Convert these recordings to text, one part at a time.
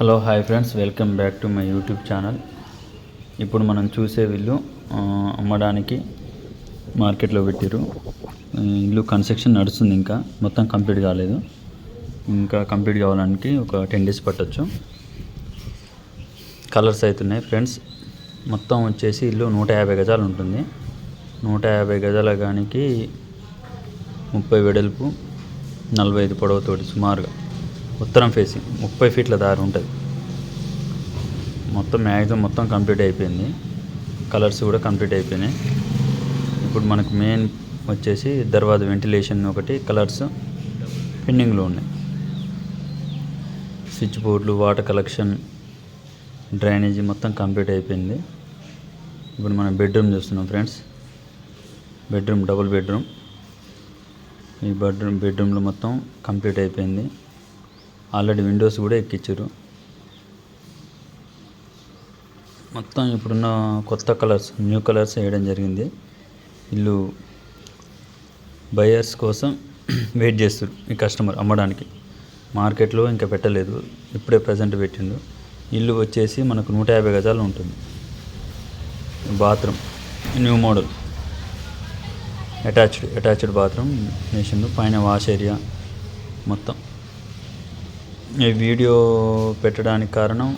Hello hi friends. Welcome back to my YouTube channel. ఇప్పుడు మనం చూసే ఇల్లు అమ్మడానికి మార్కెట్లో పెట్టారు ఇల్లు కన్స్ట్రక్షన్ నడుస్తుంది ఇంకా. మొత్తం కంప్లీట్ కాలేదు. ఇంకా కంప్లీట్ కావడానికి ఒక టెన్ డేస్ పట్టొచ్చు. కలర్స్ అవుతున్నాయి ఫ్రెండ్స్. మొత్తం వచ్చేసి ఇల్లు నూట యాభై గజాలు ఉంటుంది. నూట యాభై గజాల గానికి ముప్పై వెడల్పు నలభై ఐదు పొడవుతోటి సుమారుగా. ఉత్తరం ఫేసింగ్. ముప్పై ఫీట్ల దారి ఉంటుంది. మొత్తం మ్యాక్సిమం మొత్తం కంప్లీట్ అయిపోయింది. కలర్స్ కూడా కంప్లీట్ అయిపోయినాయి. ఇప్పుడు మనకు మెయిన్ వచ్చేసి దర్వాజ వెంటిలేషన్ ఒకటి కలర్స్ పెండింగ్లో ఉన్నాయి. స్విచ్ బోర్డులు వాటర్ కలెక్షన్ డ్రైనేజీ మొత్తం కంప్లీట్ అయిపోయింది. ఇప్పుడు మనం బెడ్రూమ్ చూస్తున్నాం ఫ్రెండ్స్. Bedroom double bedroom. ఈ బెడ్రూమ్ బెడ్రూమ్లో మొత్తం కంప్లీట్ అయిపోయింది. ఆల్రెడీ విండోస్ కూడా ఎక్కించారు మొత్తం ఇప్పుడున్న కొత్త కలర్స్ న్యూ కలర్స్ వేయడం జరిగింది. ఇల్లు బయర్స్ కోసం వెయిట్ చేస్తారు ఈ కస్టమర్ అమ్మడానికి. మార్కెట్లో ఇంకా పెట్టలేదు ఇప్పుడే ప్రజెంట్ పెట్టిండు. ఇల్లు వచ్చేసి మనకు నూట యాభై గజాలు ఉంటుంది. Bathroom new model. Attached attached bathroom వేసిండు పైన వాష్ ఏరియా మొత్తం. ఈ వీడియో పెట్టడానికి కారణం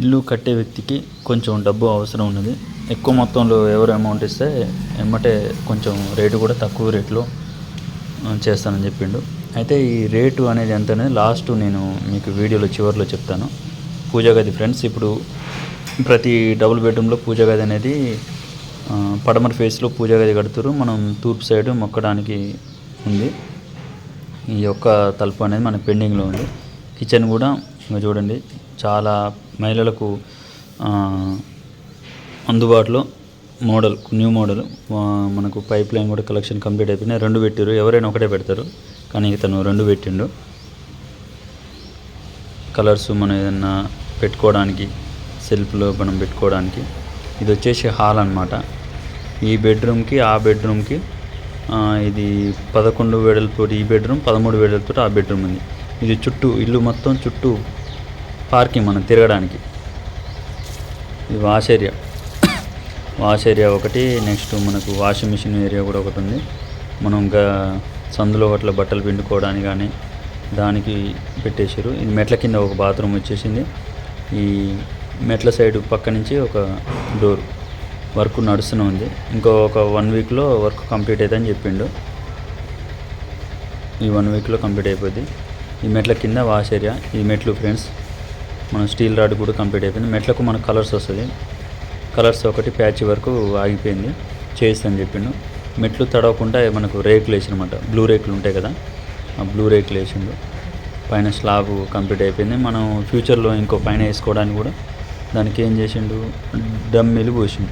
ఇల్లు కట్టే వ్యక్తికి కొంచెం డబ్బు అవసరం ఉన్నది. ఎక్కువ మొత్తంలో ఎవరు అమౌంట్ ఇస్తే ఎమ్మటే కొంచెం రేటు కూడా తక్కువ రేట్లో చేస్తానని చెప్పిండు. అయితే ఈ రేటు అనేది ఎంత అనేది లాస్ట్ నేను మీకు వీడియోలో చివరిలో చెప్తాను. పూజా గది ఫ్రెండ్స్ ఇప్పుడు ప్రతి డబుల్ బెడ్రూమ్లో పూజా గది అనేది పడమర ఫేస్లో పూజా గది కడుతురు మనం తూర్పు సైడ్ మొక్కడానికి ఉంది. ఈ యొక్క తలుపు అనేది మన పెండింగ్లో ఉంది. కిచెన్ కూడా ఇంకా చూడండి చాలా మహిళలకు అందుబాటులో మోడల్ న్యూ మోడల్. మనకు పైప్ లైన్ కూడా కలెక్షన్ కంప్లీట్ అయిపోయినాయి. రెండు పెట్టారు ఎవరైనా ఒకటే పెడతారు. కానీ ఇతను రెండు పెట్టిండు. కలర్స్ మనం ఏదన్నా పెట్టుకోవడానికి సెల్ఫ్లో మనం పెట్టుకోవడానికి. ఇది వచ్చేసి హాల్ అన్నమాట. ఈ బెడ్రూమ్కి ఆ బెడ్రూమ్కి ఇది పదకొండు వేడలతో ఈ బెడ్రూమ్ పదమూడు వేడలతో ఆ బెడ్రూమ్ ఉంది. ఇది చుట్టూ ఇల్లు మొత్తం చుట్టూ పార్కింగ్ మనం తిరగడానికి. ఇది వాష్ ఏరియా. వాష్ ఏరియా ఒకటి నెక్స్ట్ మనకు వాషింగ్ మిషన్ ఏరియా కూడా ఒకటి ఉంది. మనం ఇంకా సందులో అట్లా బట్టలు పిండుకోవడానికి కానీ దానికి పెట్టేశారు. ఇది మెట్ల కింద ఒక బాత్రూమ్ వచ్చేసింది. ఈ మెట్ల సైడ్ పక్క నుంచి ఒక డోర్ వర్క్ నడుస్తూనే ఉంది. ఇంకో ఒక వన్ వీక్లో వర్క్ కంప్లీట్ అవుతుందని చెప్పిండు. ఈ వన్ వీక్లో కంప్లీట్ అయిపోద్ది. ఈ మెట్ల కింద వాష్ ఏరియా. ఈ మెట్లు ఫ్రెండ్స్ మన స్టీల్ రాడ్ కూడా కంప్లీట్ అయిపోయింది. మెట్లకు మనకు కలర్స్ వస్తుంది. కలర్స్ ఒకటి ప్యాచ్ వరకు ఆగిపోయింది. చేయిస్తాను చెప్పిండు. మెట్లు తడవకుండా మనకు రేకులు వేసినమాట. బ్లూ రేకులు ఉంటాయి కదా ఆ బ్లూ రేకులు వేసిండు. పైన స్లాబ్ కంప్లీట్ అయిపోయింది. మనం ఫ్యూచర్లో ఇంకో పైన వేసుకోవడానికి కూడా దానికి ఏం చేసిండు? డమ్మిలు పోసిండు.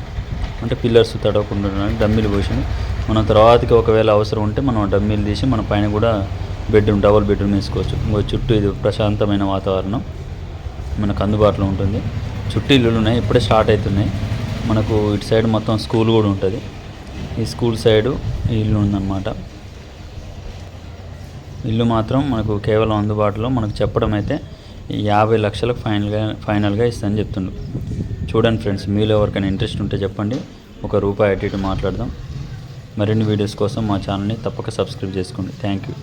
అంటే పిల్లర్స్ తడవకుండా డమ్మిలు పోసిండు. మనం తర్వాతకి ఒకవేళ అవసరం ఉంటే మనం డమ్మిలు డమ్మీలు తీసి మన పైన కూడా బెడ్రూమ్ డబుల్ బెడ్రూమ్ వేసుకోవచ్చు. చుట్టూ ఇది ప్రశాంతమైన వాతావరణం. మనకు అందుబాటులో ఉంటుంది. చుట్టూ ఇల్లులు ఉన్నాయి. ఇప్పుడే స్టార్ట్ అవుతున్నాయి. మనకు ఇటు సైడ్ మొత్తం స్కూల్ కూడా ఉంటుంది. ఈ స్కూల్ సైడు ఈ ఇల్లు ఉందన్నమాట. ఇల్లు మాత్రం మనకు కేవలం అందుబాటులో. మనకు చెప్పడం అయితే యాభై లక్షలకు ఫైనల్గా ఫైనల్గా ఇస్తానని చెప్తుండు చూడండి ఫ్రెండ్స్ మీలో ఎవరికైనా ఇంట్రెస్ట్ ఉంటే చెప్పండి. ఒక రూపాయి అటు ఇటు మాట్లాడదాం. మరిన్ని వీడియోస్ కోసం మా ఛానల్ని తప్పక సబ్స్క్రైబ్ చేసుకోండి. Thank you.